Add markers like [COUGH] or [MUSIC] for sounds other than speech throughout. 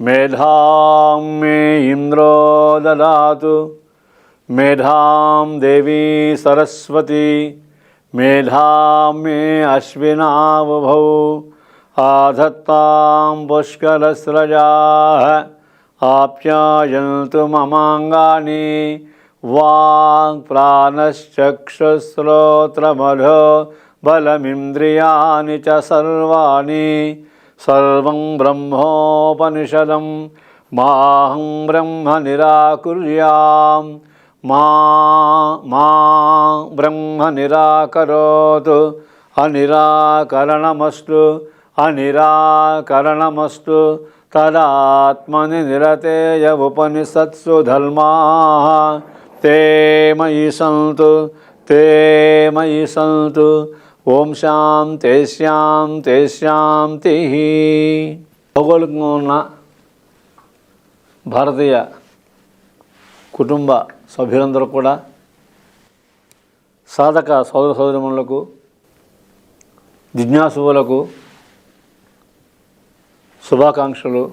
मेधां मे इन्द्रो ददातु मेधां देवी सरस्वती मेधां मे अश्विनावभौ आधत्तां पुष्करस्रजाः ఆప్యాయంతు మమాంగాని వాక్ ప్రాణశ్చక్షుశ్రోత్రమధో బలమింద్రియాని చ సర్వాణి. సర్వం బ్రహ్మోపనిషదం మాహం బ్రహ్మ నిరాకుర్యాం. మా మా బ్రహ్మ నిరాకరోతు అనిరాకరణమస్తు అనిరాకరణమస్తు తదాత్మని నిరతేయ ఉపనిషత్సు ధర్మా తే మయి సంతు తే మయి సంతు ఓం శాం తేశ్యాం తిహి భౌగోళికంగా ఉన్న భారతీయ కుటుంబ సభ్యులందరూ కూడా సాధక సోదర సోదరిమణులకు జిజ్ఞాసువులకు శుభాకాంక్షలు.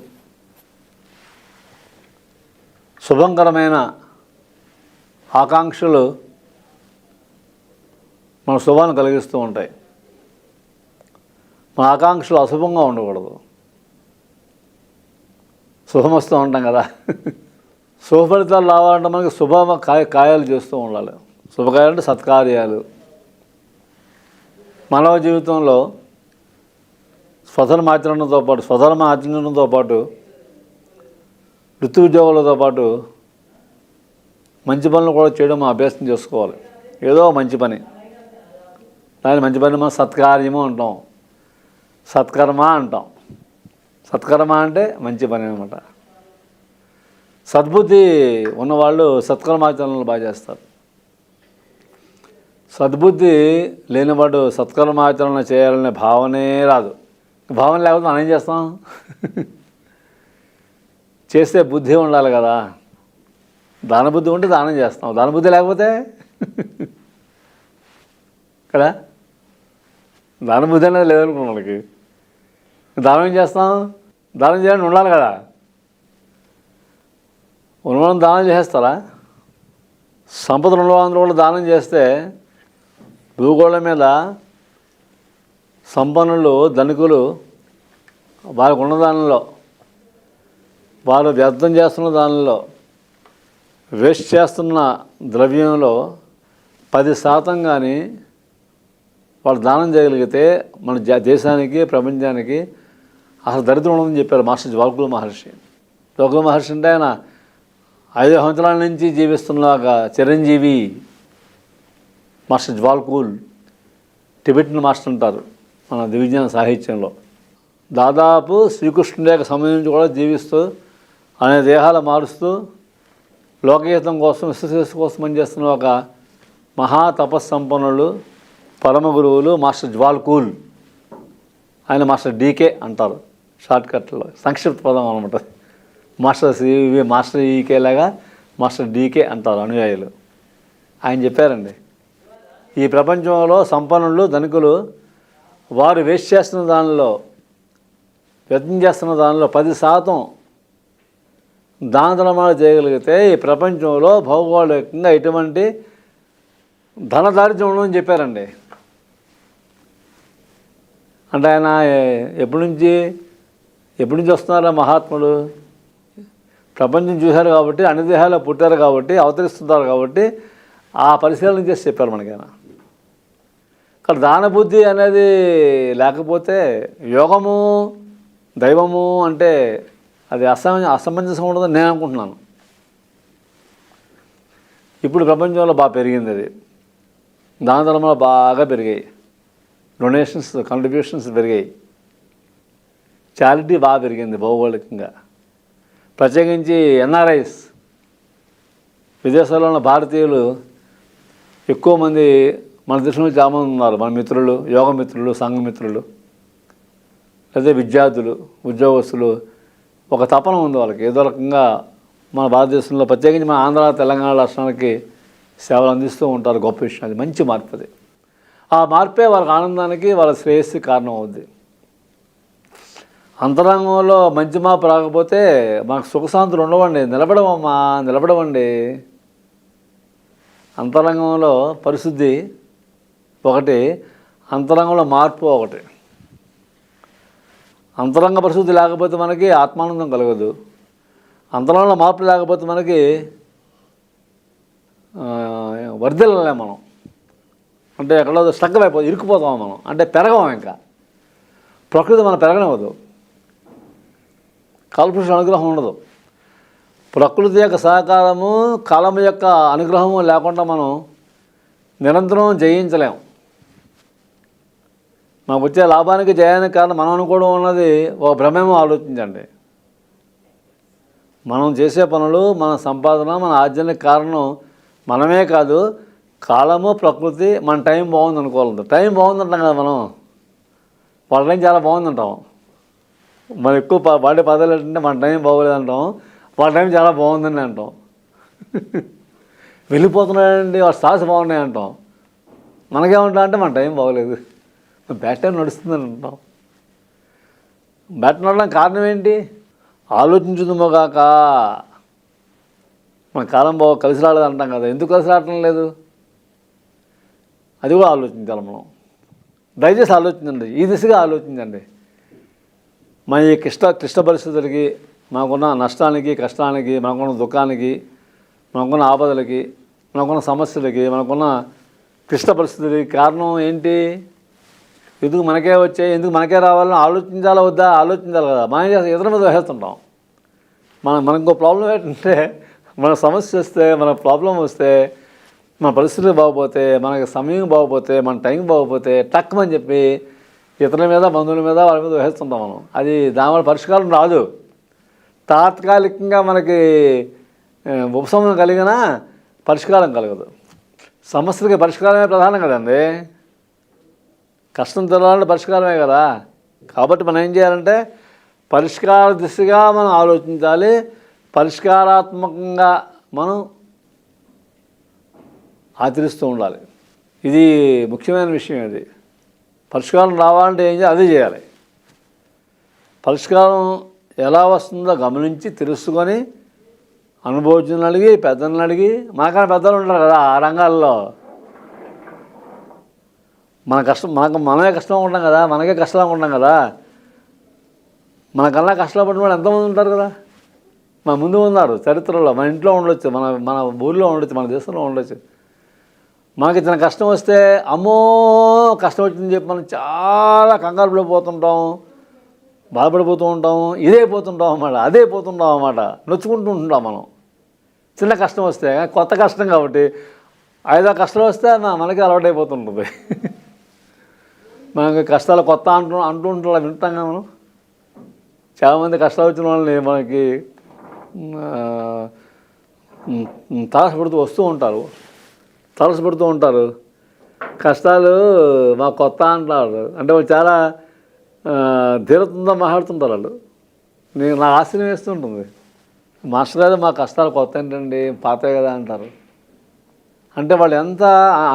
శుభంకరమైన ఆకాంక్షలు మన శుభాన్ని కలిగిస్తూ ఉంటాయి. మన ఆకాంక్షలు అశుభంగా ఉండకూడదు. శుభమస్తూ ఉంటాం కదా. శుభ ఫలితాలు రావాలంటే మనకి శుభ కాయ కాయాలు చేస్తూ ఉండాలి. శుభకాయాలు అంటే సత్కార్యాలు. మానవ జీవితంలో స్వధర్మ ఆచరణతో పాటు స్వధర్మ ఆచరణతో పాటు వృత్తి ఉద్యోగాలతో పాటు మంచి పనులు కూడా చేయడం అభ్యాసం చేసుకోవాలి. ఏదో మంచి పని. దాని మంచి పని మనం సత్కార్యము అంటాం. సత్కర్మ అంటాం. సత్కర్మ అంటే మంచి పని అనమాట సద్బుద్ధి ఉన్నవాళ్ళు సత్కర్మాచరణలు బాగా చేస్తారు. సద్బుద్ధి లేనివాడు సత్కర్మాచరణ చేయాలనే భావనే రాదు. భావన లేకపోతే మనం ఏం చేస్తాం? చేస్తే బుద్ధి ఉండాలి కదా. దాన బుద్ధి ఉంటే దానం చేస్తాం. దాన బుద్ధి లేకపోతే? కదా? దాన బుద్ధి అనేది లేదనుకున్న వాళ్ళకి. దానం ఏం చేస్తాం? దానం చేయాలని ఉండాలి కదా. ఉన్నవాళ్ళని దానం చేస్తారా సంపదలు ఉన్నవాళ్ళు కూడా దానం చేస్తే భూగోళం మీద సంపన్నులు ధనికులు వారికి ఉన్న దానిలో వారు వ్యర్థం చేస్తున్న దానిలో వేస్ట్ చేస్తున్న ద్రవ్యంలో పది శాతం కానీ వాళ్ళు దానం చేయగలిగితే మన దేశానికి ప్రపంచానికి అసలు దరిద్రం ఉండదని చెప్పారు మాస్టర్ జ్వాల్కుల మహర్షి. జ్వాల్కుల మహర్షి అంటే ఆయన ఐదు సంవత్సరాల నుంచి జీవిస్తున్న ఒక చిరంజీవి మాస్టర్ జ్వాల్కూల్ టిబెట్ని మాస్టర్ అంటారు. మన దివిజ్ఞాన సాహిత్యంలో. దాదాపు శ్రీకృష్ణుడి యొక్క సమయం కూడా జీవిస్తూ అనే దేహాలు మారుస్తూ లోకహితం కోసం విశ్వశ్రేష్ఠ కోసం పనిచేస్తున్న ఒక మహా తపస్సంపన్నులు పరమ గురువులు మాస్టర్ జ్వాల్కూల్. ఆయన మాస్టర్ డీకే అంటారు షార్ట్కట్లో సంక్షిప్త పదం అనమాట. మాస్టర్ సివి మాస్టర్ ఈకే లాగా మాస్టర్ డీకే అంటారు అనుయాయులు. ఆయన చెప్పారండి ఈ ప్రపంచంలో సంపన్నులు ధనికులు వారు వేస్ట్ చేస్తున్న దానిలో వ్యర్థం చేస్తున్న దానిలో పది శాతం దాన చేయగలిగితే ఈ ప్రపంచంలో భౌగోళికంగా ఎటువంటి ధన దారిద్ర్యం ఉండదని చెప్పారండి. అంటే ఆయన ఎప్పటి నుంచి ఎప్పటి నుంచి వస్తున్నారా మహాత్ములు? ప్రపంచం చూశారు కాబట్టి అన్ని దేశాల్లో పుట్టారు కాబట్టి అవతరిస్తున్నారు కాబట్టి ఆ పరిశీలన చేసి చెప్పారు మనకైనా ఇక్కడ దానబుద్ధి అనేది లేకపోతే యోగము దైవము అంటే అది అసమ అసమంజసం ఉండదని నేను అనుకుంటున్నాను. ఇప్పుడు ప్రపంచంలో బాగా పెరిగింది అది. దాన ధర్మంలో బాగా పెరిగాయి. డొనేషన్స్ కాంట్రిబ్యూషన్స్ పెరిగాయి. చారిటీ బాగా పెరిగింది భౌగోళికంగా. ప్రత్యేకించి ఎన్ఆర్ఐస్. విదేశాల్లో ఉన్న భారతీయులు ఎక్కువ మంది మన దేశంలో చాలామంది ఉన్నారు. మన మిత్రులు యోగ మిత్రులు సంఘ మిత్రులు లేదా విద్యార్థులు ఉద్యోగస్తులు. ఒక తపన ఉంది వాళ్ళకి. ఏదో రకంగా మన భారతదేశంలో ప్రత్యేకించి మన ఆంధ్ర తెలంగాణ రాష్ట్రానికి సేవలు అందిస్తూ ఉంటారు. గొప్ప విషయం అది. మంచి మార్పు అది. ఆ మార్పే వాళ్ళకి ఆనందానికి వాళ్ళ శ్రేయస్సు కారణం అవుద్ది. అంతరంగంలో మంచి మార్పు రాకపోతే మనకు సుఖశాంతులు ఉండవండి. నిలబడమమ్మా నిలబడవండి అంతరంగంలో పరిశుద్ధి ఒకటి అంతరంగంలో మార్పు ఒకటి. అంతరంగ పరిశుద్ధి లేకపోతే మనకి ఆత్మానందం కలగదు. అంతరంగంలో మార్పు లేకపోతే మనకి ఆ, వర్ధిల్లలేం మనం. అంటే ఎక్కడో స్టక్ అయిపోతుంది ఇరుక్కుపోతాం మనం. అంటే పెరగం ఇంకా. ప్రకృతి మనం పెరగనివ్వదు. కాలపురుషుల అనుగ్రహం ఉండదు. ప్రకృతి యొక్క సహకారము కాలం యొక్క అనుగ్రహము లేకుండా మనం నిరంతరం జయించలేము మాకు వచ్చే లాభానికి జయానికి కారణం మనం అనుకోవడం ఉన్నది ఒక భ్రమేమో ఆలోచించండి. మనం చేసే పనులు మన సంపాదన మన ఆర్జనకి కారణం మనమే కాదు కాలము ప్రకృతి మన టైం బాగుంది అనుకోవాలి టైం బాగుందంటాం కదా మనం. వాళ్ళ టైం చాలా బాగుందంటాం. మనం ఎక్కువ ప- వాడే పదాలు ఏంటంటే మన టైం బాగోలేదంటాం. వాళ్ళ టైం చాలా బాగుందని అంటాం. [LAUGHS] వెళ్ళిపోతున్నాడండి వాళ్ళ స్టార్స్ బాగున్నాయి అంటాం మనకేమంటా అంటే మన టైం బాగోలేదు. బ్యాట్ నడుస్తుందని అంటాం బ్యాట్ నడడం కారణం ఏంటి? ఆలోచించుదుమోగాక మన కాలం బాగా కలిసి రాలేదు అంటాం కదా. ఎందుకు కలిసి రావటం లేదు? అది కూడా ఆలోచించాలి మనం. దయచేసి ఆలోచించండి. ఈ దిశగా ఆలోచించండి. మన ఈ క్లిష్ట క్లిష్ట పరిస్థితులకి మనకున్న నష్టానికి కష్టానికి మనకున్న దుఃఖానికి మనకున్న ఆపదలకి మనకున్న సమస్యలకి మనకున్న క్లిష్ట పరిస్థితులకి కారణం ఏంటి? ఎందుకు మనకే వచ్చాయి ఎందుకు మనకే రావాలని ఆలోచించాలా వద్దా? ఆలోచించాలి కదా. మనం చేస్తే ఇతర మీద వేస్తుంటాం. మన మనకు ప్రాబ్లం ఏంటంటే మన సమస్య వస్తే మన ప్రాబ్లం వస్తే మన పరిస్థితులు బాగపోతే మనకి సమయం బాగపోతే మన టైం బాగపోతే టక్కుమని చెప్పి ఇతరుల మీద బంధువుల మీద వాళ్ళ మీద వేస్తుంటాం మనం. అది దానివల్ల పరిష్కారం రాదు. తాత్కాలికంగా మనకి ఉపశమనం కలిగిన పరిష్కారం కలగదు. సమస్యలకి పరిష్కారమే ప్రధానం కదండి. కష్టం తెలవాలంటే పరిష్కారమే కదా. కాబట్టి మనం ఏం చేయాలంటే పరిష్కార దిశగా మనం ఆలోచించాలి. పరిష్కారాత్మకంగా మనం ఆచరిస్తూ ఉండాలి. ఇది ముఖ్యమైన విషయం ఇది. పరిష్కారం రావాలంటే ఏం చేయాలి? అదే చేయాలి. పరిష్కారం ఎలా వస్తుందో గమనించి తెలుసుకొని అనుభవజ్ఞులను అడిగి పెద్దలను అడిగి మాకన్నా పెద్దలు ఉంటారు కదా ఆ రంగాల్లో. మన కష్టం మనకు మనమే కష్టంగా ఉంటాం కదా మనకే కష్టంగా ఉంటాం కదా. మనకన్నా కష్టపడిన పడిన వాళ్ళు ఎంతమంది ఉంటారు కదా? మన ముందు ఉన్నారు చరిత్రలో మన ఇంట్లో ఉండొచ్చు మన మన ఊళ్ళో ఉండొచ్చు మన దేశంలో ఉండొచ్చు. మనకి ఇచ్చిన కష్టం వస్తే అమ్మో కష్టం వచ్చిందని చెప్పి మనం చాలా కంగారు పడిపోతుంటాం బాధపడిపోతూ ఉంటాం ఇదే పోతుంటాం అన్నమాట అదే పోతుంటాం అన్నమాట నొచ్చుకుంటూ ఉంటాం మనం. చిన్న కష్టం వస్తే కొత్త కష్టం కాబట్టి ఐదో కష్టం వస్తే మనకి అలవాటు అయిపోతుంటుంది మనకి కష్టాలు కొత్త అంటూ అంటూ వింటాం కదా మనం. చాలామంది కష్టాలు వచ్చిన వాళ్ళని మనకి తలసపడుతూ వస్తూ ఉంటారు. తలసపడుతూ ఉంటారు. కష్టాలు మా కొత్త అంటారు అంటే వాళ్ళు చాలా ధీరతంతో మాట్లాడుతుంటారు వాళ్ళు. నేను నాకు ఆశ్చర్యం వేస్తుంటుంది. మాస్టర్ గారు మా కష్టాలు కొత్త ఏంటండి పాతే కదా అంటారు. అంటే వాళ్ళు ఎంత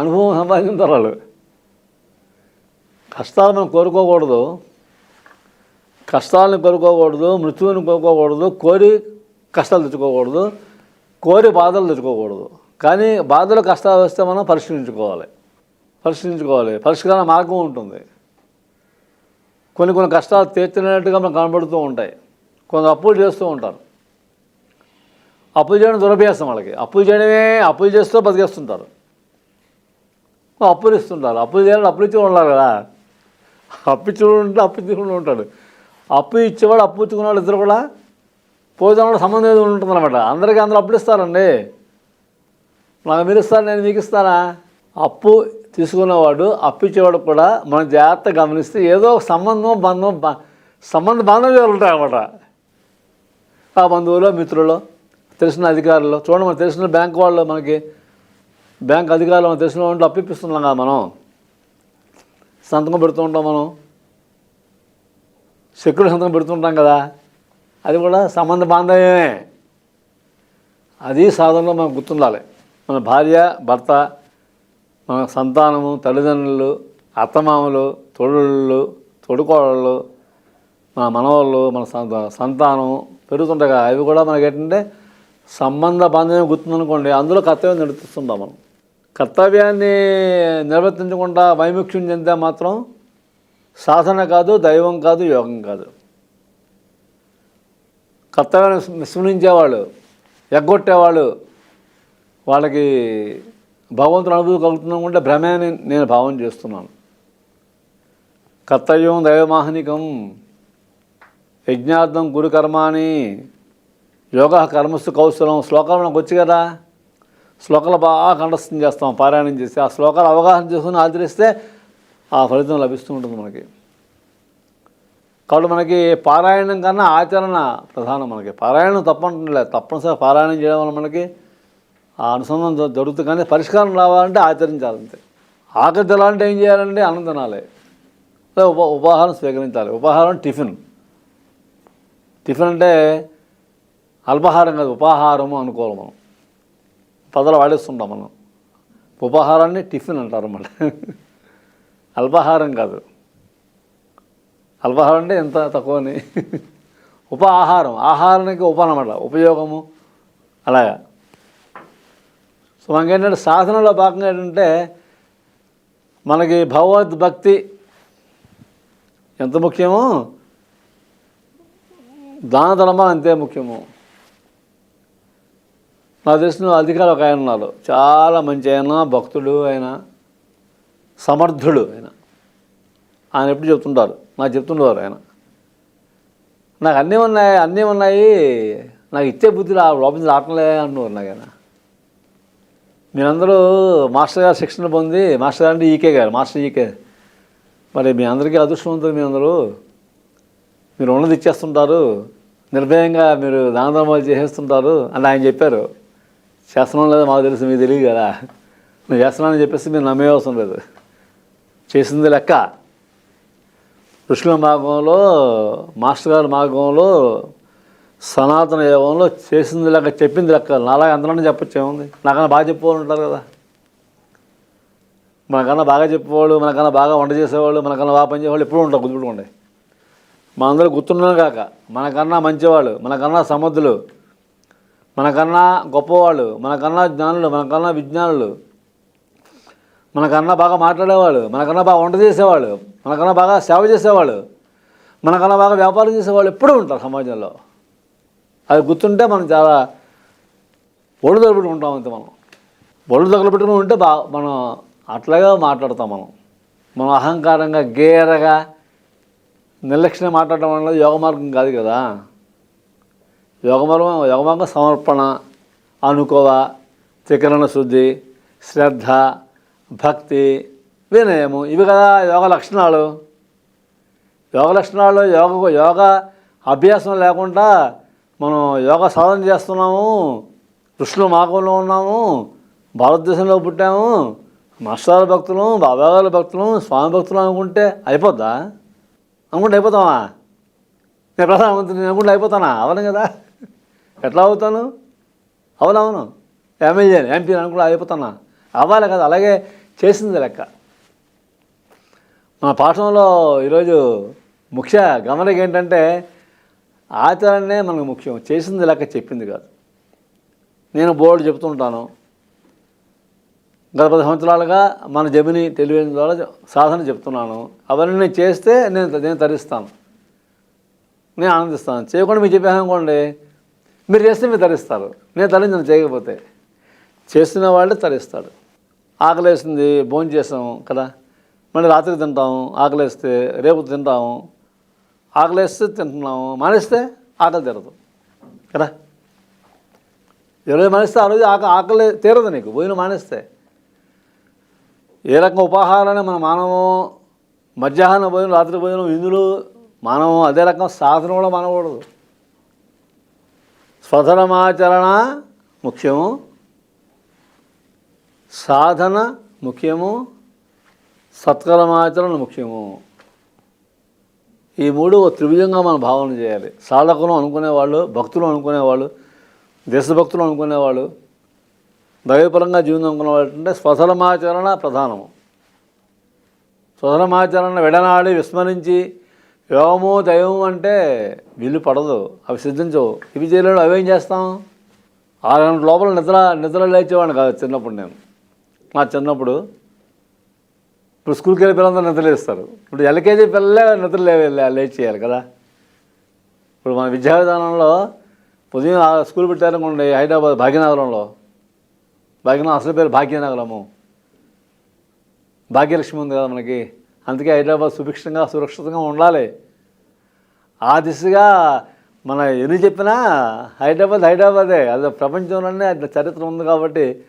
అనుభవం సంపాదించారు వాళ్ళు. కష్టాలను కోరుకోకూడదు. కష్టాలను కోరుకోకూడదు మృత్యువుని కోరుకోకూడదు కోరి కష్టాలు తెచ్చుకోకూడదు కోరి బాధలు తెచ్చుకోకూడదు. కానీ బాధలు కష్టాలు వస్తే మనం పరిష్కరించుకోవాలి. పరిష్కరించుకోవాలి. పరిష్కార మార్గం ఉంటుంది. కొన్ని కొన్ని కష్టాలు తీర్చినట్టుగా మనకు కనబడుతూ ఉంటాయి. కొంత అప్పులు చేస్తూ ఉంటారు. అప్పులు చేయడం దురభ్యాసం వాళ్ళకి. అప్పులు చేయడమే అప్పులు చేస్తూ బతికేస్తుంటారు. అప్పులు ఇస్తుంటారు. అప్పులు చేయాలి అప్పులు ఇచ్చి ఉండాలి కదా. అప్పు ఉంటే అప్పు తీసుకుని ఉంటాడు. అప్పు ఇచ్చేవాడు అప్పు ఇచ్చుకున్న ఇద్దరు కూడా. పోయిన సంబంధం ఏదో ఉంటుంది అనమాట అందరికీ అందరూ అప్పులు ఇస్తారండి. నాకు మీరు ఇస్తారు నేను మీకు ఇస్తానా అప్పు తీసుకున్నవాడు అప్పు ఇచ్చేవాడు కూడా మనం జాగ్రత్త గమనిస్తే ఏదో ఒక సంబంధం బంధం సంబంధ బాంధవ్యాలు ఉంటాయి అన్నమాట. ఆ బంధువులో మిత్రులు తెలిసిన అధికారులు చూడండి మనకు తెలిసిన బ్యాంక్ వాళ్ళు మనకి బ్యాంక్ అధికారులు మనకు తెలిసిన వాళ్ళు అప్పిస్తున్నాం కదా మనం. సంతకం పెడుతూ ఉంటాం మనం. సెక్యూరిటీ సంతకం పెడుతుంటాం కదా. అది కూడా సంబంధ బాంధవ్యమే. అది సాధనలో మనం గుర్తుండాలి. మన భార్య భర్త మన సంతానము తల్లిదండ్రులు అత్తమామలు తోడుళ్ళు తొడుకోళ్ళు మన మనవాళ్ళు మన సంత- సంతానం పెరుగుతుంటాయి కదా అవి కూడా మనకి ఏంటంటే సంబంధ బాంధవ్యం గుర్తుందనుకోండి అందులో కర్తవ్యం నడుపుతుంటాం మనం. కర్తవ్యాన్ని నిర్వర్తించకుండా వైముఖ్యం చెందితే మాత్రం సాధన కాదు దైవం కాదు యోగం కాదు. కర్తవ్యాన్ని విస్మరించేవాళ్ళు ఎగ్గొట్టేవాళ్ళు వాళ్ళకి భగవంతుని అనుభూతి కలుగుతుందనుకుంటే భ్రమే అని నేను భావం చేస్తున్నాను. కర్తవ్యం దైవమాహనికం యజ్ఞార్థం గురు కర్మాని యోగ కర్మస్తు కౌశలం శ్లోకాలు నాకు వచ్చి కదా? శ్లోకాలు బాగా కంఠస్థం చేస్తాం పారాయణం చేసి ఆ శ్లోకాలు అవగాహన చేసుకుని ఆచరిస్తే ఆ ఫలితం లభిస్తూ ఉంటుంది మనకి. కాబట్టి మనకి పారాయణం కన్నా ఆచరణ ప్రధానం మనకి. పారాయణం తప్పంటలే తప్పనిసరి పారాయణం చేయడం వల్ల మనకి ఆ అనుసంధానం జరుగుతుంది. కానీ పరిష్కారం రావాలంటే ఆచరించాలంతే ఆకలి తెలాలంటే ఏం చేయాలంటే అన్నం తినాలి. ఉప ఉపాహారం స్వీకరించాలి. ఉపాహారం టిఫిన్. టిఫిన్ అంటే అల్పాహారం కాదు ఉపాహారము అనుకోవాలి మనం. పదలు వాడేస్తుంటాం మనం. ఉపాహారాన్ని టిఫిన్ అంటారు అన్నమాట అల్పాహారం కాదు. అల్పాహారం అంటే ఎంత తక్కువని. ఉప ఆహారం. ఆహారానికి ఉప అనమాట ఉపయోగము అలాగా. సో మనకేంటంటే సాధనలో భాగంగా ఏంటంటే మనకి భగవద్భక్తి ఎంత ముఖ్యమో? దాన ధర్మ అంతే ముఖ్యము. నాకు తెలిసిన అధికారులు ఒక ఆయన ఉన్నారు. చాలా మంచి ఆయన భక్తుడు ఆయన సమర్థుడు ఆయన. ఆయన ఎప్పుడు చెప్తుంటారు? నాకు చెప్తుండేవారు ఆయన. నాకు అన్నీ ఉన్నాయి అన్నీ ఉన్నాయి. నాకు ఇచ్చే బుద్ధి రా లోపల రావట్లే అంటున్నారు నాకు ఆయన. మీరందరూ మాస్టర్ గారు శిక్షణ పొంది మాస్టర్ గారు అంటే ఈకే గారు మాస్టర్ ఈకే. మరి మీ అందరికీ అదృష్టవంతులు మీ అందరూ. మీరు ఉన్నది ఇచ్చేస్తుంటారు. నిర్భయంగా మీరు దాన చేసేస్తుంటారు అని ఆయన చెప్పారు. చేస్తున్నాం లేదా మాకు తెలుసు మీకు తెలియదు కదా. నేను చేస్తున్నానని చెప్పేసి మీరు నమ్మే అవసరం లేదు. చేసింది లెక్క. ఋషుల మార్గంలో మాస్టర్ గారి మార్గంలో సనాతన యోగంలో చేసింది లెక్క చెప్పింది లెక్క. నాలాగా అందరం చెప్పచ్చు ఏముంది నాకన్నా బాగా చెప్పేవాళ్ళు ఉంటారు కదా. మనకన్నా బాగా చెప్పేవాళ్ళు మనకన్నా బాగా వంట చేసేవాళ్ళు మనకన్నా బాగా పనిచేసేవాళ్ళు ఎప్పుడూ ఉంటారు గుర్తుపెట్టుకోండి. మనందరూ గుర్తున్నాం కాక మనకన్నా మంచివాళ్ళు మనకన్నా సమర్థులు మనకన్నా గొప్పవాళ్ళు మనకన్నా జ్ఞానులు మనకన్నా విజ్ఞానులు మనకన్నా బాగా మాట్లాడేవాళ్ళు మనకన్నా బాగా వంట చేసేవాళ్ళు మనకన్నా బాగా సేవ చేసేవాళ్ళు మనకన్నా బాగా వ్యాపారం చేసేవాళ్ళు ఎప్పుడూ ఉంటారు సమాజంలో. అది గుర్తుంటే మనం చాలా ఒళ్ళు తగలబెట్టుకుంటాం అంతే మనం. ఒళ్ళు తగలబెట్టుకుని ఉంటే బా మనం అట్లాగే మాట్లాడతాం మనం. మనం అహంకారంగా గేరగా నిర్లక్ష్యంగా మాట్లాడటం వల్ల యోగ మార్గం కాదు కదా. యోగ మార్గం యోగ సమర్పణ అనుకోవ త్రికరణ శుద్ధి శ్రద్ధ భక్తి వినయము ఇవి కదా యోగ లక్షణాలు. యోగ లక్షణాలు యోగ యోగ అభ్యాసం లేకుండా మనం యోగ సాధన చేస్తున్నాము ఋషుల మార్గంలో ఉన్నాము భారతదేశంలో పుట్టాము మాస్టర్ భక్తులు బాబాగారు భక్తులు స్వామి భక్తులు అనుకుంటే అయిపోద్దా? అనుకుంటే అయిపోతామా నేను ప్రధానమంత్రి నేను అనుకుంటే అయిపోతానా? అవను కదా. ఎట్లా అవుతాను? అవునవును. ఎమ్మెల్యే ఎంపీ అని కూడా అయిపోతున్నా. అవ్వాలి కదా అలాగే చేసింది లెక్క. మన పాఠంలో ఈరోజు ముఖ్య గమనిక ఏంటంటే ఆచరణే మనకు ముఖ్యం. చేసింది లెక్క చెప్పింది కాదు. నేను బోర్డు చెప్తుంటాను. గత పది సంవత్సరాలుగా మన జమిని టెలివిజన్ ద్వారా సాధన చెప్తున్నాను. అవన్నీ చేస్తే నేను నేను తరిస్తాను. నేను ఆనందిస్తాను. చేయకుండా మీరు చెప్పానుకోండి మీరు చేస్తే మీరు తరిస్తారు. నేను తరించను చేయకపోతే. చేస్తున్న వాళ్ళే తరిస్తాడు. ఆకలేసింది భోజనం చేసాము కదా. మళ్ళీ రాత్రి తింటాము ఆకలేస్తే రేపు తింటాము ఆకలేస్తే తింటున్నాము మానేస్తే ఆకలి తీరదు కదా. ఏ మానేస్తే ఆ రోజు ఆక ఆకలి తీరదు నీకు. భోజనం మానేస్తే. ఏ రకం ఉపాహారాన్ని మన మానవం మధ్యాహ్న భోజనం రాత్రి భోజనం ఇందులో మానవం అదే రకం సాధన కూడా మనకూడదు. స్వధనమాచరణ ముఖ్యము సాధన ముఖ్యము సత్కరమాచరణ ముఖ్యము. ఈ మూడు త్రిభుజంగా మనం భావన చేయాలి. సాధకులు అనుకునేవాళ్ళు భక్తులు అనుకునేవాళ్ళు దేశభక్తులు అనుకునేవాళ్ళు దైవపరంగా జీవితం అనుకునేవాళ్ళు అంటే స్వధర్మాచరణ ప్రధానము. స్వధర్మాచరణ విడనాడి విస్మరించి యోగము దైవము అంటే వీళ్ళు పడదు. అవి సిద్ధించవు. ఇవి చేయలేడు అవేం చేస్తాం? ఆరు గంటల లోపల నిద్ర నిద్ర లేచేవాడిని కాదు చిన్నప్పుడు నేను. నా చిన్నప్పుడు ఇప్పుడు స్కూల్కి వెళ్ళి పిల్లలందరూ నిద్ర లేస్తారు. ఇప్పుడు ఎల్కేజీ పిల్లలే నిద్ర లే లేచి లేచేయాలి కదా. ఇప్పుడు మన విద్యా విధానంలో ఉదయం స్కూల్ పెట్టారనుకోండి హైదరాబాద్ భాగ్యనగరంలో. భాగ్యనగరం అసలు పేరు భాగ్యనగరము. భాగ్యలక్ష్మి ఉంది కదా మనకి. అందుకే హైదరాబాద్ సుభిక్షంగా సురక్షితంగా ఉండాలి. ఆ దిశగా మన ఎన్ని చెప్పినా హైదరాబాద్ హైదరాబాదే. అది ప్రపంచంలోనే అది చరిత్ర ఉంది కాబట్టి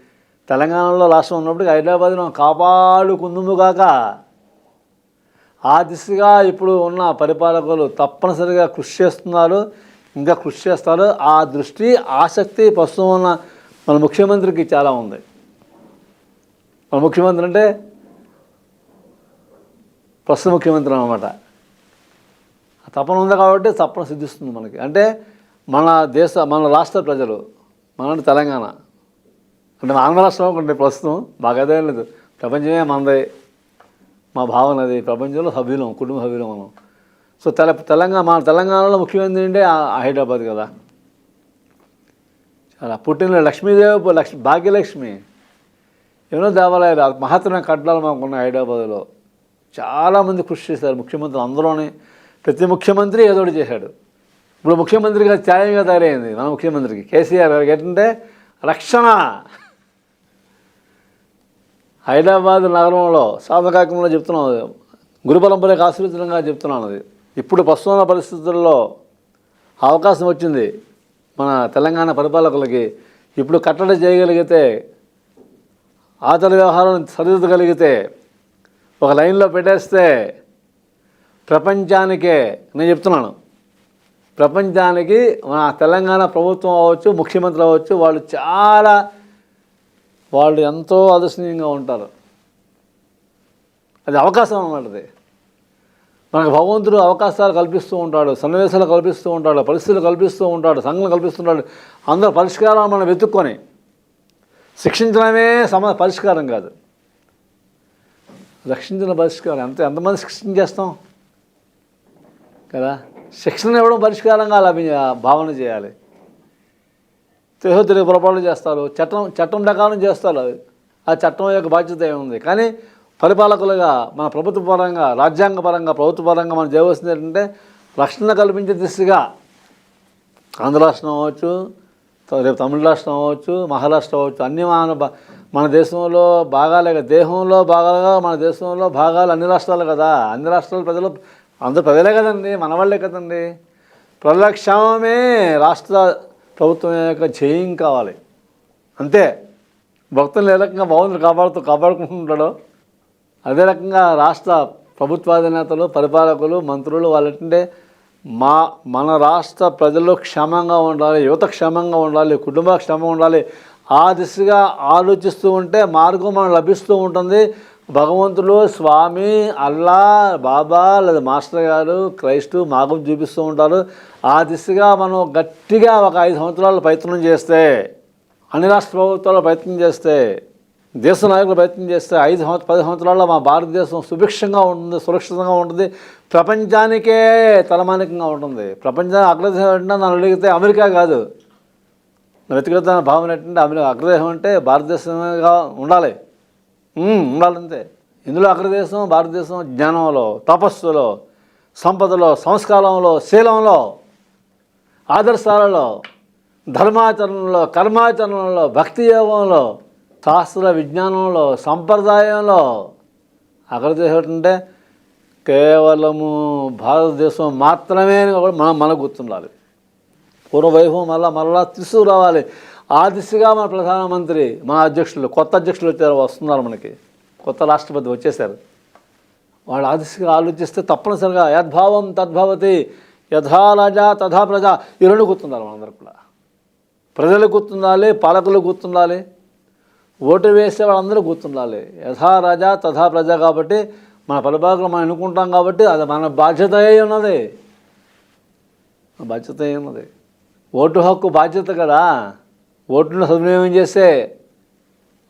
తెలంగాణలో రాష్ట్రం ఉన్నప్పుడు హైదరాబాద్ మనం కాపాడుకుందుము కాక ఆ దిశగా ఇప్పుడు ఉన్న పరిపాలకులు తప్పనిసరిగా కృషి చేస్తున్నారు. ఇంకా కృషి చేస్తారు. ఆ దృష్టి ఆసక్తి ప్రస్తుతం ఉన్న మన ముఖ్యమంత్రికి చాలా ఉంది. మన ముఖ్యమంత్రి అంటే ప్రస్తుత ముఖ్యమంత్రి అనమాట తపన ఉంది కాబట్టి తపన సిద్ధిస్తుంది మనకి. అంటే మన దేశ మన రాష్ట్ర ప్రజలు మన తెలంగాణ. అంటే మా ఆంధ్ర రాష్ట్రం ఒకటి ప్రస్తుతం బాగా అదే లేదు. ప్రపంచమే మనదే. మా భావన అది. ప్రపంచంలో సభ్యులం కుటుంబ సభ్యులం మనం. సో తెల తెలంగాణ మన తెలంగాణలో ముఖ్యమంత్రి అంటే ఆ- హైదరాబాద్ కదా. చాలా పుట్టిన లక్ష్మీదేవి లక్ష్మి భాగ్యలక్ష్మి. ఎన్నో దేవాలయాలు మహత్తరమైన కట్టడాలు మాకు హైదరాబాద్లో. చాలామంది కృషి చేశారు ముఖ్యమంత్రులు అందులోనే. ప్రతి ముఖ్యమంత్రి ఏదో ఒకటి చేశాడు. ఇప్పుడు ముఖ్యమంత్రిగా త్యాగంగా తయారైంది మన ముఖ్యమంత్రికి. కేసీఆర్ గారికి ఏంటంటే రక్షణ. హైదరాబాద్ నగరంలో సాధకాకంలో చెప్తున్నాం గురు పరంపరకు ఆశ్రితంగా చెప్తున్నాను అది. ఇప్పుడు ప్రస్తుతం పరిస్థితుల్లో అవకాశం వచ్చింది మన తెలంగాణ పరిపాలకులకి. ఇప్పుడు కట్టడి చేయగలిగితే ఆచార వ్యవహారం సరిదిద్దగలిగితే ఒక లైన్లో పెట్టేస్తే ప్రపంచానికే నేను చెప్తున్నాను. ప్రపంచానికి మన తెలంగాణ ప్రభుత్వం అవ్వచ్చు ముఖ్యమంత్రి అవ్వచ్చు వాళ్ళు చాలా వాళ్ళు ఎంతో అదర్శనీయంగా ఉంటారు. అది అవకాశం అన్నది మనకు భగవంతుడు అవకాశాలు కల్పిస్తూ ఉంటాడు సన్నివేశాలు కల్పిస్తూ ఉంటాడు పరిస్థితులు కల్పిస్తూ ఉంటాడు సంఘం కల్పిస్తుంటాడు అందరు పరిష్కారాలు మనం వెతుక్కొని శిక్షించడమే సమ పరిష్కారం కాదు. రక్షించిన పరిష్కారం. ఎంత ఎంతమంది శిక్షణ చేస్తాం? కదా? శిక్షణ ఇవ్వడం పరిష్కారంగా అలా భావన చేయాలి. తెలియదు పొరపాటు పొరపాట్లు చేస్తారు. చట్టం చట్టం ప్రకారం చేస్తారు ఆ చట్టం యొక్క బాధ్యత ఏముంది? కానీ పరిపాలకులుగా మన ప్రభుత్వ పరంగా రాజ్యాంగ పరంగా ప్రభుత్వ పరంగా మనం చేయవలసింది ఏంటంటే రక్షణ కల్పించే దిశగా ఆంధ్ర రాష్ట్రం అవ్వచ్చు రేపు తమిళ రాష్ట్రం అవ్వచ్చు మహారాష్ట్ర అవ్వచ్చు అన్ని మన దేశంలో భాగాలే కదా. దేహంలో భాగాలుగా మన దేశంలో భాగాలు అన్ని రాష్ట్రాలు కదా. అన్ని రాష్ట్రాల ప్రజలు అందరు ప్రజలే కదండి మన వాళ్ళే కదండి. ప్రజల క్షేమమే రాష్ట్ర ప్రభుత్వం యొక్క జయం కావాలి. అంతే. భక్తులు ఏ రకంగా బాగుంది కాపాడుతూ కాపాడుకుంటుంటాడో అదే రకంగా రాష్ట్ర ప్రభుత్వాధినేతలు పరిపాలకులు మంత్రులు వాళ్ళంటే మా మన రాష్ట్ర ప్రజలు క్షేమంగా ఉండాలి యువత క్షేమంగా ఉండాలి కుటుంబ క్షేమంగా ఉండాలి. ఆ దిశగా ఆలోచిస్తూ ఉంటే మార్గం మనం లభిస్తూ ఉంటుంది. భగవంతుడు స్వామి అల్లా బాబా లేదా మాస్టర్ గారు క్రైస్తు మార్గం చూపిస్తూ ఉంటారు. ఆ దిశగా మనం గట్టిగా ఒక ఐదు సంవత్సరాలు ప్రయత్నం చేస్తే అన్ని రాష్ట్ర ప్రభుత్వాలు ప్రయత్నం చేస్తే దేశ నాయకులు ప్రయత్నం చేస్తే ఐదు సంవత్సరం పది సంవత్సరాల్లో మా భారతదేశం సుభిక్షంగా ఉంటుంది సురక్షితంగా ఉంటుంది. ప్రపంచానికే తలమానికంగా ఉంటుంది. ప్రపంచానికి అగ్రదేశం అంటే నన్ను అడిగితే అమెరికా కాదు. వ్యక్తిగత భావన ఏంటంటే అమెరికా అగ్రదేశం అంటే భారతదేశంగా ఉండాలి. ఉండాలంతే. ఇందులో అగ్రదేశం భారతదేశం జ్ఞానంలో తపస్సులో సంపదలో సంస్కారంలో శీలంలో ఆదర్శాలలో ధర్మాచరణలో కర్మాచరణలో భక్తి యోగంలో శాస్త్ర విజ్ఞానంలో సంప్రదాయంలో. అగ్రదేశం అంటే కేవలము భారతదేశం మాత్రమే కూడా మనం మనకు గుర్తుండాలి. పూర్వవైభవం మళ్ళా మళ్ళా తీసుకురావాలి ఆ దిశగా మన ప్రధానమంత్రి మన అధ్యక్షులు కొత్త అధ్యక్షులు వచ్చారు వస్తున్నారు మనకి. కొత్త రాష్ట్రపతి వచ్చేసారు వాళ్ళు ఆ దిశగా ఆలోచిస్తే తప్పనిసరిగా యద్భావం తద్భవతి యథా రాజా తథా ప్రజా ఈ రెండు గుర్తుండాలి మనందరూ కూడా. ప్రజలు గుర్తుండాలి పాలకులు గుర్తుండాలి ఓటు వేసే వాళ్ళందరూ గుర్తుండాలి. యథా రాజా తథా ప్రజ కాబట్టి మన పరిపాలకులు మనం అనుకుంటాం కాబట్టి అది మన బాధ్యత అయి ఉన్నది. బాధ్యత అయి ఉన్నది. ఓటు హక్కు బాధ్యత కదా. ఓటును సద్వినియోగం చేసే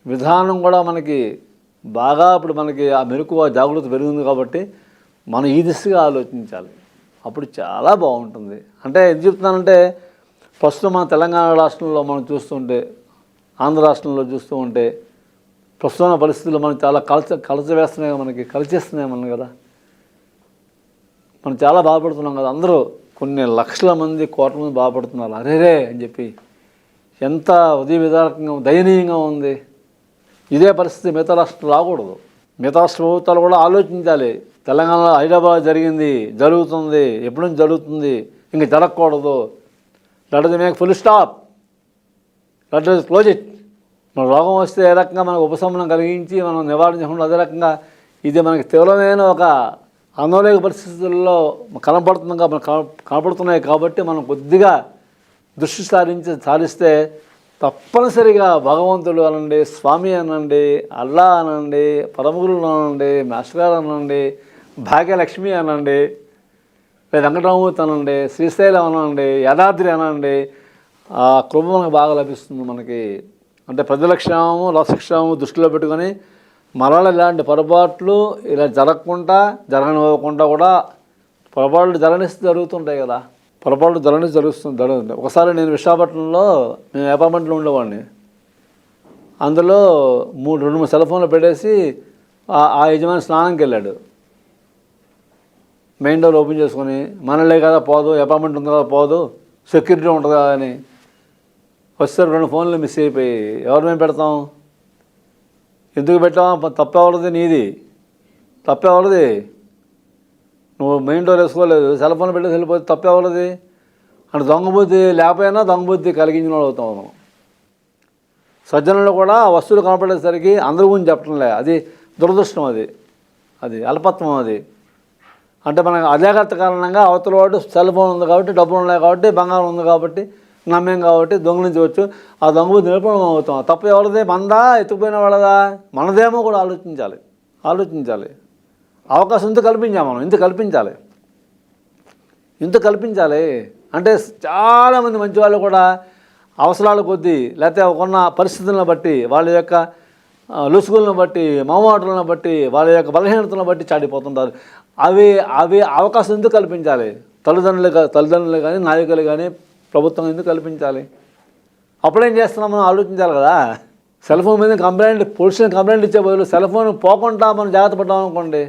విధానం కూడా మనకి బాగా ఇప్పుడు మనకి ఆ మెరుకు జాగ్రత్త పెరిగింది కాబట్టి మనం ఈ దిశగా ఆలోచించాలి. అప్పుడు చాలా బాగుంటుంది. అంటే ఎందుకు చెప్తున్నానంటే ప్రస్తుతం మన తెలంగాణ రాష్ట్రంలో మనం చూస్తుంటే ఆంధ్ర రాష్ట్రంలో చూస్తూ ఉంటే ప్రస్తుతం పరిస్థితుల్లో మనం చాలా కలచ కలచవేస్తున్నాయి మనకి కలిచేస్తున్నాయి మనం కదా. మనం చాలా బాధపడుతున్నాం కదా అందరూ. కొన్ని లక్షల మంది కోట్ల మంది బాధపడుతున్నారు. అరేరే అని చెప్పి ఎంత ఉదయ విధారకంగా దయనీయంగా ఉంది. ఇదే పరిస్థితి మిగతా రాష్ట్రాలు రాకూడదు. మిగతా రాష్ట్ర ప్రభుత్వాలు కూడా ఆలోచించాలి. తెలంగాణలో హైదరాబాద్ జరిగింది జరుగుతుంది ఎప్పటి నుంచి జరుగుతుంది ఇంక జరగకూడదు. Let make full stop let the close it మన రోగం వస్తే ఏ రకంగా మనకు ఉపశమనం కలిగించి మనం నివారించకుండా అదే రకంగా ఇది మనకి తీవ్రమైన ఒక అనలేక పరిస్థితుల్లో కనపడుతుందిగా మనం కనపడుతున్నాయి కాబట్టి మనం కొద్దిగా దృష్టి సారించి సారిస్తే తప్పనిసరిగా భగవంతుడు అనండి స్వామి అనండి అల్లా అనండి పరమగురులు అనండి మాస్టర్ అనండి భాగ్యలక్ష్మి అనండి లేదా వెంకటరామూర్తి అనండి శ్రీశైలం అనండి యాదాద్రి అనండి ఆ కృప మనకు బాగా లభిస్తుంది మనకి. అంటే ప్రజల క్షేమము రాష్ట్రక్షేమము దృష్టిలో పెట్టుకొని మరల ఇలాంటి పొరపాట్లు ఇలా జరగకుండా జరగనివ్వకుండా కూడా పొరపాట్లు జరగనిస్తే జరుగుతుంటాయి కదా. పొరపాట్లు జరగనిస్తే జరుగుతుంది జరుగుతుంది ఒకసారి నేను విశాఖపట్నంలో నేను అపార్ట్మెంట్లో ఉండేవాడిని. అందులో మూడు రెండు మూడు సెల్ ఫోన్లు పెట్టేసి ఆ- యజమాని స్నానంకి వెళ్ళాడు. మెయిన్ డోర్ ఓపెన్ చేసుకొని మనలే కదా పోదు అపార్ట్మెంట్ ఉంది కదా పోదు సెక్యూరిటీ ఉంటుంది కదా అని. వస్తారు రెండు ఫోన్లు మిస్ అయిపోయి ఎవరు మేము పెడతాం? ఎందుకు పెట్టాం తప్పెవరిది నీది. తప్పెవరిది నువ్వు మెయిన్ డోర్ వేసుకోలేదు. సెల్ ఫోన్ పెట్టేసి వెళ్ళిపోతే తప్పెవరిది అంటే దొంగబుద్ధి లేకపోయినా దొంగబుద్ధి కలిగించిన వాళ్ళు అవుతాం మనం. సజ్జనంలో కూడా వస్తువులు కనపడేసరికి అందరి గురించి చెప్పడంలే అది దురదృష్టం అది. అది అల్పత్వం అది. అంటే మనకు అజాగ్రత్త కారణంగా అవతల వాడు సెల్ ఫోన్ ఉంది కాబట్టి డబ్బులు ఉన్నాయి కాబట్టి బంగారం ఉంది కాబట్టి నమ్మేం కాబట్టి దొంగలించవచ్చు ఆ దొంగ నిరూపణం అవుతాం. తప్పు ఎవరిదే? మందా? ఎత్తుకుపోయిన వాళ్ళదా? మనదేమో కూడా ఆలోచించాలి. ఆలోచించాలి. అవకాశం ఇంత కల్పించాం మనం. ఇంత కల్పించాలి. ఇంత కల్పించాలి. అంటే చాలామంది మంచి వాళ్ళు కూడా అవసరాల కొద్దీ లేకపోతే ఉన్న పరిస్థితులను బట్టి వాళ్ళ యొక్క లుసుగులను బట్టి మమవాటులను బట్టి వాళ్ళ యొక్క బలహీనతలను బట్టి చాడిపోతుంటారు అవి అవి అవకాశం ఎందుకు కల్పించాలి. తల్లిదండ్రులు తల్లిదండ్రులు కానీ నాయకులు కానీ ప్రభుత్వం ఎందుకు కల్పించాలి? అప్పుడేం చేస్తున్నాం మనం ఆలోచించాలి కదా. సెల్ ఫోన్ మీద కంప్లైంట్ పోలీసులు కంప్లైంట్ ఇచ్చే బదులు సెల్ ఫోన్ పోకుండా మనం జాగ్రత్త పడ్డాం అనుకోండి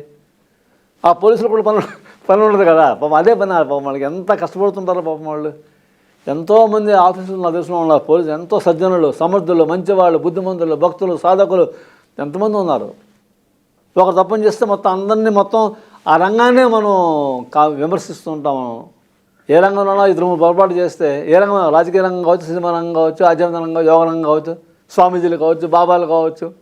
ఆ పోలీసులు కూడా పని పని ఉండదు కదా. పాపం అదే పని పాపం వాళ్ళకి. ఎంత కష్టపడుతుంటారో పాపం వాళ్ళు. ఎంతోమంది ఆఫీసులు నా దేశంలో ఉన్నారు పోలీసు ఎంతో సజ్జనులు సమర్థులు మంచివాళ్ళు బుద్ధిమంతులు భక్తులు సాధకులు ఎంతమంది ఉన్నారు? ఒక తప్పని చేస్తే మొత్తం అందరినీ మొత్తం ఆ రంగాన్నే మనం కా విమర్శిస్తుంటాం మనం. ఏ రంగంలోనో ఇద్దరు పొరపాటు చేస్తే ఏ రంగం రాజకీయ రంగం కావచ్చు సినిమా రంగం కావచ్చు ఆధ్యాత్మిక రంగం యోగ రంగం కావచ్చు స్వామీజీలు కావచ్చు బాబాలు కావచ్చు.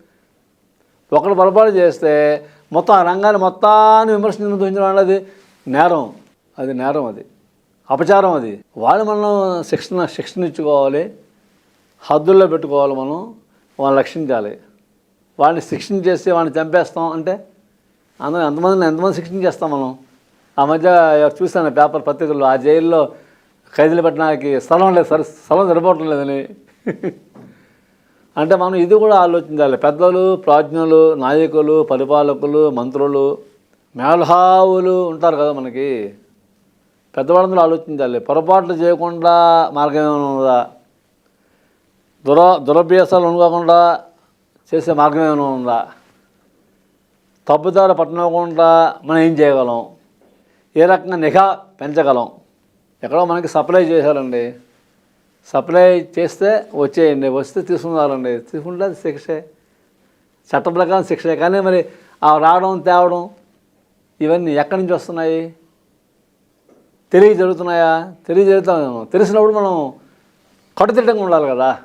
ఒకరు పొరపాటు చేస్తే మొత్తం ఆ రంగాన్ని మొత్తాన్ని విమర్శించడం దూషించడం అనేది నేరం. అది నేరం అది. అపచారం అది. వాళ్ళు మనం శిక్షణ శిక్షణ ఇచ్చుకోవాలి. హద్దుల్లో పెట్టుకోవాలి మనం. వాళ్ళని రక్షించాలి. వాళ్ళని శిక్షణ చేసి వాళ్ళని చంపేస్తాం అంటే అందరం ఎంతమందిని ఎంతమంది శిక్షణ చేస్తాం మనం? ఆ మధ్య చూశాను పేపర్ పత్రికల్లో ఆ జైల్లో ఖైదీలు పెట్టడానికి స్థలం లేదు సరి స్థలం సరిపోవటం లేదని. అంటే మనం ఇది కూడా ఆలోచించాలి. పెద్దలు ప్రాజ్ఞులు నాయకులు పరిపాలకులు మంత్రులు మేల్హావులు ఉంటారు కదా మనకి. పెద్దవాళ్ళందరూ ఆలోచించాలి. పొరపాట్లు చేయకుండా మార్గం ఏమైనా ఉందా దుర దురభ్యాసాలు ఉండకుండా చేసే మార్గం ఏమైనా ఉందా తప్పుదారు పట్టనివ్వకుండా మనం ఏం చేయగలం? ఏ రకంగా నిఘా పెంచగలం? ఎక్కడో మనకి సప్లై చేశారండి. సప్లై చేస్తే వచ్చేయండి వస్తే తీసుకున్నారండి. తీసుకుంటే శిక్షే. చట్ట ప్రకారం శిక్షే. కానీ మరి ఆ రావడం తేవడం ఇవన్నీ ఎక్కడి నుంచి వస్తున్నాయి? తెలియ జరుగుతున్నాయా తెలియ జరుగుతాం తెలిసినప్పుడు మనం కట్టుదిట్టంగా ఉండాలి కదా.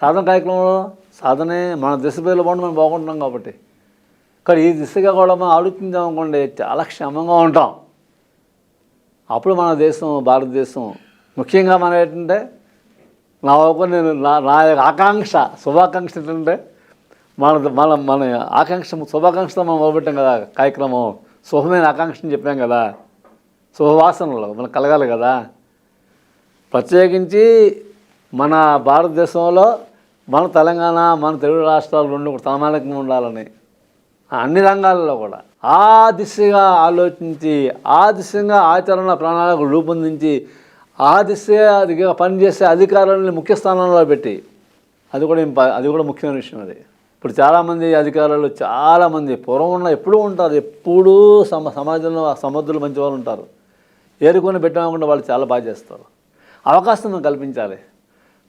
సాధన కార్యక్రమంలో సాధనే మన దిశ పేర్లు బాగుండి మనం బాగుంటున్నాం కాబట్టి. కానీ ఈ దిశగా కూడా మనం ఆలోచించాం అనుకోండి చాలా క్షమంగా ఉంటాం. అప్పుడు మన దేశం భారతదేశం ముఖ్యంగా మనం ఏంటంటే నా ఒక నేను నా నా యొక్క ఆకాంక్ష శుభాకాంక్ష ఏంటంటే మన మన మన ఆకాంక్ష శుభాకాంక్షతో మనం మొదలుపెట్టాం కదా కార్యక్రమం శుభమైన ఆకాంక్షని చెప్పాం కదా శుభవాసనలు మనకు కలగాలి కదా. ప్రత్యేకించి మన భారతదేశంలో మన తెలంగాణ మన తెలుగు రాష్ట్రాలు రెండు కూడా సమానంగా ఉండాలని అన్ని రంగాల్లో కూడా. ఆ దిశగా ఆలోచించి ఆ దిశగా ఆచరణ ప్రణాళిక రూపొందించి ఆ దిశగా పనిచేసే అధికారులని ముఖ్య స్థానంలో పెట్టి అది కూడా అది కూడా ముఖ్యమైన విషయం అది. ఇప్పుడు చాలామంది అధికారులు చాలామంది పూర్వం ఉన్న ఎప్పుడూ ఉంటారు ఎప్పుడూ సమ సమాజంలో సమర్థులు మంచి వాళ్ళు ఉంటారు. ఏరుకొని పెట్టకుండా వాళ్ళు చాలా బాగా చేస్తారు. అవకాశం కల్పించాలి.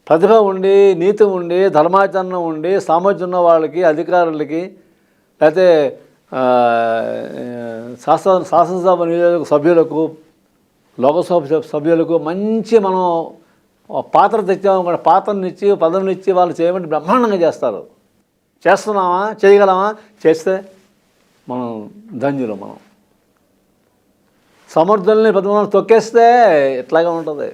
ప్రతిభ ఉండి నీతి ఉండి ధర్మాచరణ ఉండి సామర్థ్యం ఉన్న వాళ్ళకి అధికారులకి లేకపోతే శాసన శాసనసభ నియోజక సభ్యులకు లోకసభ సభ- సభ్యులకు మంచి మనం పాత్ర తెచ్చామనుకోండి పాత్రనిచ్చి పదవినిచ్చి వాళ్ళు చేయమంటే బ్రహ్మాండంగా చేస్తారు. చేస్తున్నామా? చేయగలమా? చేస్తే మనం ధన్యులు మనం. సమర్థుల్ని ప్రతిమలను తొక్కేస్తే ఇట్లాగే ఉంటుంది.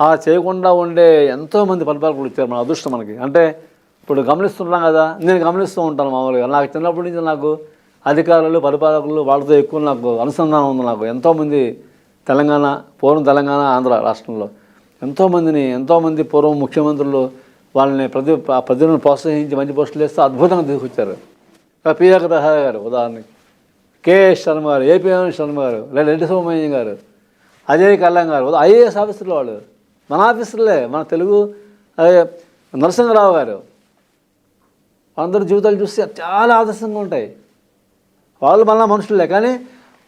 అలా చేయకుండా ఉండే ఎంతోమంది పరిపాలకులు ఇచ్చారు మన అదృష్టం మనకి. అంటే ఇప్పుడు గమనిస్తున్నాం కదా నేను గమనిస్తూ ఉంటాను మామూలుగా. నాకు చిన్నప్పటి నుంచి నాకు అధికారులు పరిపాలకులు వాళ్ళతో ఎక్కువ నాకు అనుసంధానం ఉంది నాకు. ఎంతోమంది తెలంగాణ పూర్వం తెలంగాణ ఆంధ్ర రాష్ట్రంలో. ఎంతోమందిని ఎంతోమంది పూర్వం ముఖ్యమంత్రులు వాళ్ళని ప్రతి ప్రజలను ప్రోత్సహించి మంచి పోస్టులు వేస్తే అద్భుతంగా తీసుకొచ్చారు. పిఆర్ ప్రసాద్ గారు ఉదాహరణకి. కేఎస్ శర్మ గారు ఏపీఎం శర్మ గారు లేదా రెడ్డి సోమయ్య గారు అజయ్ కళ్యాణ్ గారు ఐఏఎస్ ఆఫీసర్లు వాళ్ళు. మన ఆఫీసర్లే మన తెలుగు అదే నరసింహరావు గారు. అందరి జీవితాలు చూస్తే చాలా ఆదర్శంగా ఉంటాయి. వాళ్ళు మళ్ళీ మనుషులే కానీ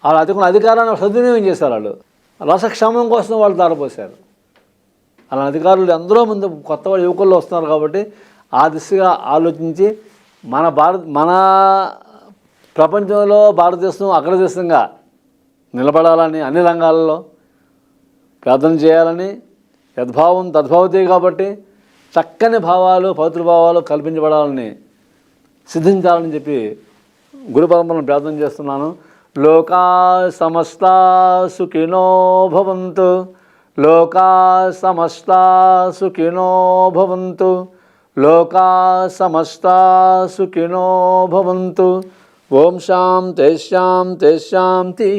వాళ్ళు అతికున్న అధికారాన్ని సద్వినియోగం చేశారు వాళ్ళు. రసక్షేమం కోసం వాళ్ళు దారిపోసారు అలా అధికారులు ఎందరో మంది కొత్త వాళ్ళు యువకుల్లో వస్తున్నారు కాబట్టి ఆ దిశగా ఆలోచించి మన భారత మన ప్రపంచంలో భారతదేశం అగ్రదేశంగా నిలబడాలని అన్ని రంగాలలో ప్రార్థన చేయాలని యద్భావం తద్భావతే కాబట్టి చక్కని భావాలు పవిత్ర భావాలు కల్పించబడాలని సిద్ధించాలని చెప్పి గురు పరంపరను ప్రార్థన చేస్తున్నాను. లోకా సమస్త సుఖినో భవంతు. లోకా సమస్త సుఖినో భవంతు. లోకా సమస్త సుఖినో భవంతు. ఓం శాంతి శాంతి శాంతి